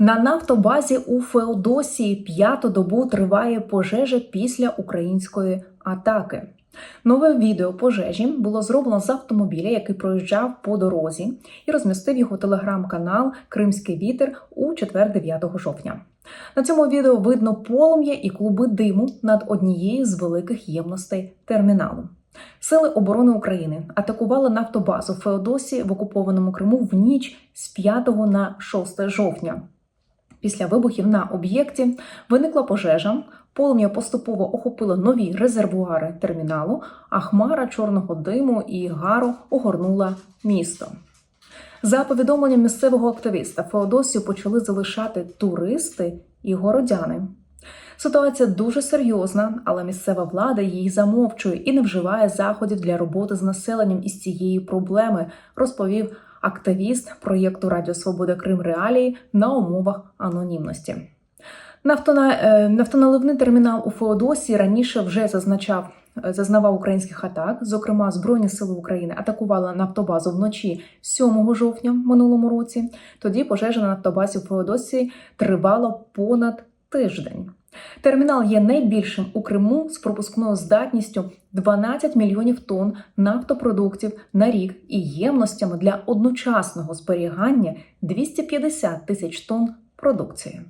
На нафтобазі у Феодосії п'яту добу триває пожежа після української атаки. Нове відео пожежі було зроблено з автомобіля, який проїжджав по дорозі, і розмістив його телеграм-канал Кримський вітер у четвер 9 жовтня. На цьому відео видно полум'я і клуби диму над однією з великих ємностей терміналу. Сили оборони України атакували нафтобазу Феодосії в окупованому Криму в ніч з 5 на 6 жовтня. Після вибухів на об'єкті виникла пожежа. Полум'я поступово охопило нові резервуари терміналу, а хмара чорного диму і гару огорнула місто. За повідомленням місцевого активіста, Феодосію почали залишати туристи і городяни. Ситуація дуже серйозна, але місцева влада її замовчує і не вживає заходів для роботи з населенням із цієї проблеми, розповів активіст проєкту Радіо Свобода Крим Реалії на умовах анонімності. Нафтона, е, нафтоналивний термінал у Феодосії раніше вже зазначав. е, Зазнавав українських атак, зокрема, Збройні сили України атакували нафтобазу вночі 7 жовтня минулому році. Тоді пожежа на нафтобазі у Феодосії тривала понад тиждень. Термінал є найбільшим у Криму з пропускною здатністю 12 мільйонів тонн нафтопродуктів на рік і ємностями для одночасного зберігання 250 тисяч тонн продукції.